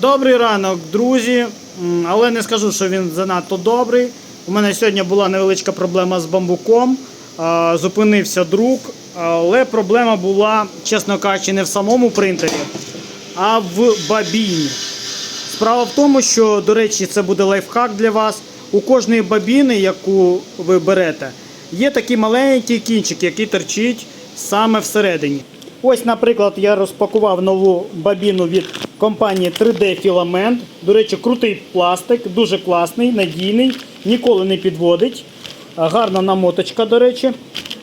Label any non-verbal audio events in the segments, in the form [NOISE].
Добрий ранок, друзі. Але не скажу, що він занадто добрий. У мене сьогодні була невеличка проблема з бамбуком. Зупинився друк. Але проблема була, чесно кажучи, не в самому принтері, а в бабіні. Справа в тому, що, до речі, це буде лайфхак для вас. У кожної бабіни, яку ви берете, є такий маленький кінчик, який торчить саме всередині. Ось, наприклад, я розпакував нову бабіну від компанії 3D Filament. До речі, крутий пластик, дуже класний, надійний, ніколи не підводить. Гарна намоточка, до речі.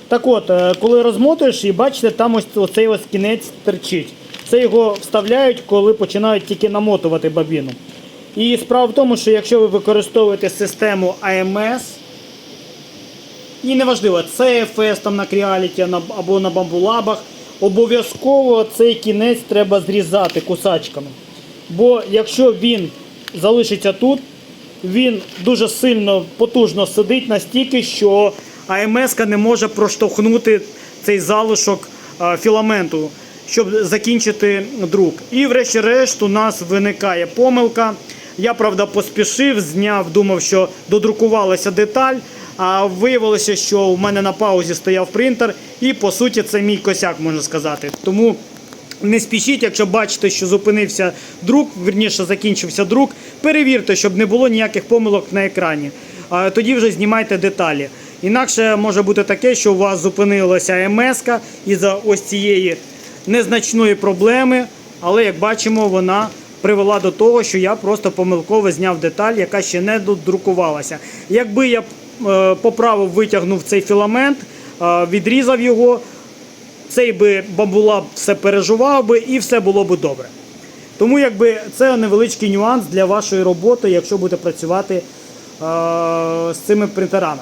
Так от, е, коли розмотуєш, і бачите, там ось оцей ось кінець торчить. Це його вставляють, коли починають тільки намотувати бабіну. І справа в тому, що якщо ви використовуєте систему AMS, і неважливо, CFS там на Creality або на бамбулабах, обов'язково цей кінець треба зрізати кусачками. Бо якщо він залишиться тут, він дуже сильно потужно сидить настільки, що АМС не може проштовхнути цей залишок філаменту, щоб закінчити друк. І врешті-решт у нас виникає помилка. Я, правда, поспішив, зняв, думав, що додрукувалася деталь. А виявилося, що у мене на паузі стояв принтер, і по суті це мій косяк, можна сказати. Тому не спішіть, якщо бачите, що зупинився друк, верніше закінчився друк, перевірте, щоб не було ніяких помилок на екрані. Тоді вже знімайте деталі. Інакше може бути таке, що у вас зупинилася МС із-за ось цієї незначної проблеми, але як бачимо, вона привела до того, що я просто помилково зняв деталь, яка ще не додрукувалася. Якби я поправив, витягнув цей філамент, е, відрізав його, цей би бамбулаб все переживав би і все було би добре. Тому якби це невеличкий нюанс для вашої роботи, якщо будете працювати е, з цими принтерами.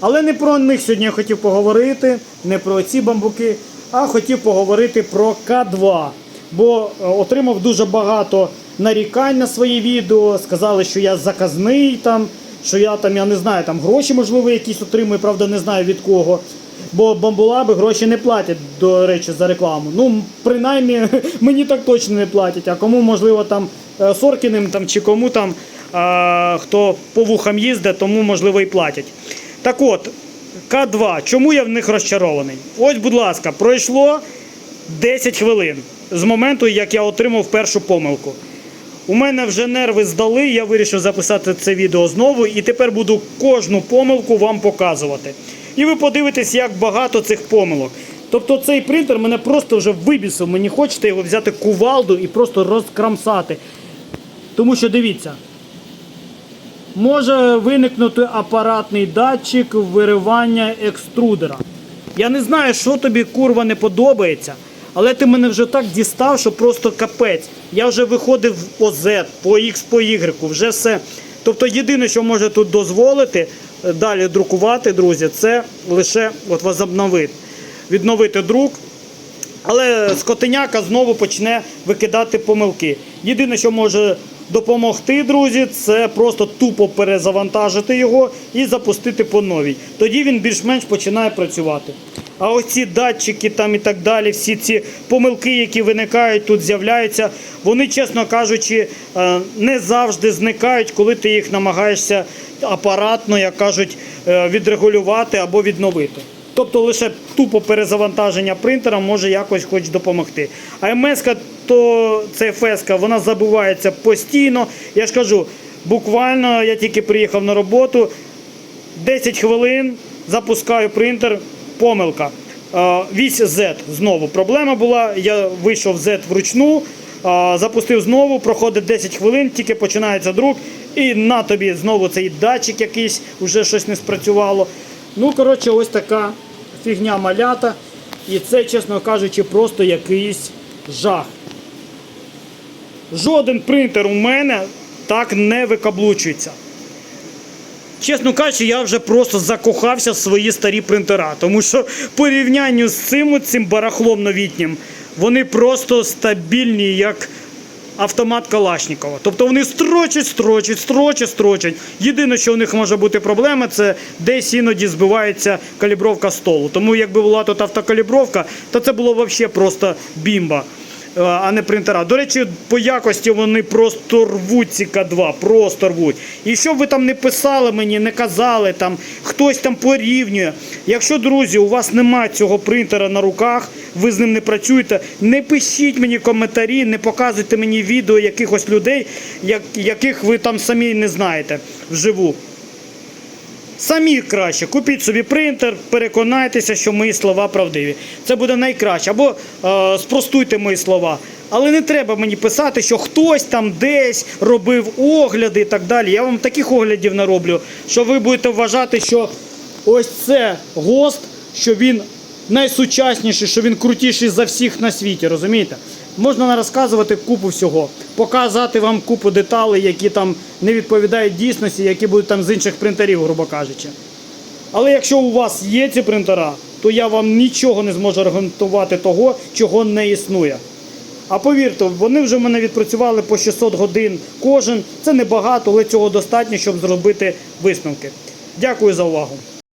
Але не про них сьогодні я хотів поговорити, не про ці бамбуки, а хотів поговорити про К2. Бо е, отримав дуже багато нарікань на свої відео. Сказали, що я заказний там, що я там, я не знаю, там гроші, можливо, якісь отримую, правда, не знаю від кого. Бо бамбулаби гроші не платять, до речі, за рекламу. Ну, принаймні, [LAUGHS] мені так точно не платять. А кому, можливо, там е, Соркіним там, чи кому там, а, хто по вухам їздить, тому, можливо, і платять. Так от, К2, чому я в них розчарований? Ось, будь ласка, пройшло 10 хвилин з моменту, як я отримав першу помилку. У мене вже нерви здали, я вирішив записати це відео знову і тепер буду кожну помилку вам показувати. І ви подивитесь, як багато цих помилок. Тобто цей принтер мене просто вже вибісив. Мені хочеться його взяти кувалду і просто розкрамсати. Тому що дивіться, може виникнути апаратний датчик виривання екструдера. Я не знаю, що тобі курва не подобається, але ти мене вже так дістав, що просто капець. Я вже виходив в ОЗ, по X, по Y, вже все. Тобто єдине, що може тут дозволити е, далі друкувати, друзі, це лише от возобновити. Відновити друк. Але скотиняка знову почне викидати помилки. Єдине, що може допомогти, друзі, це просто тупо перезавантажити його і запустити по новій. Тоді він більш-менш починає працювати. А ось ці датчики там і так далі, всі ці помилки, які виникають, тут з'являються, вони, чесно кажучи, е, не завжди зникають, коли ти їх намагаєшся апаратно, як кажуть, е, відрегулювати або відновити. Тобто лише тупо перезавантаження принтера може якось хоч допомогти. А МС, то це ФС, вона забувається постійно. Я ж кажу, буквально я тільки приїхав на роботу, 10 хвилин запускаю принтер, помилка. Вісь Z знову проблема була. Я вийшов Z вручну, запустив знову, проходить 10 хвилин, тільки починається друк, і на тобі знову цей датчик якийсь, вже щось не спрацювало. Ну, коротше, ось така фігня малята. І це, чесно кажучи, просто якийсь жах. Жоден принтер у мене так не викаблучується. Чесно кажучи, я вже просто закохався в свої старі принтера, тому що в порівнянні з цим, цим барахлом новітнім, вони просто стабільні, як автомат Калашникова. Тобто вони строчать, строчать, строчать, строчать. Єдине, що у них може бути проблема, це десь іноді збивається калібровка столу. Тому якби була тут автокалібровка, то це було взагалі просто бімба. Е, а не принтера. До речі, по якості вони просто рвуть ці К2, просто рвуть. І щоб ви там не писали мені, не казали, там хтось там порівнює. Якщо, друзі, у вас немає цього принтера на руках, ви з ним не працюєте, не пишіть мені коментарі, не показуйте мені відео якихось людей, як, яких ви там самі не знаєте вживу. Самі краще, купіть собі принтер, переконайтеся, що мої слова правдиві. Це буде найкраще. Або е, спростуйте мої слова. Але не треба мені писати, що хтось там десь робив огляди і так далі. Я вам таких оглядів нароблю, що ви будете вважати, що ось це ГОСТ, що він найсучасніший, що він крутіший за всіх на світі, розумієте? Можна розказувати купу всього, показати вам купу деталей, які там не відповідають дійсності, які будуть там з інших принтерів, грубо кажучи. Але якщо у вас є ці принтера, то я вам нічого не зможу аргументувати того, чого не існує. А повірте, вони вже в мене відпрацювали по 600 годин кожен. Це небагато, але цього достатньо, щоб зробити висновки. Дякую за увагу.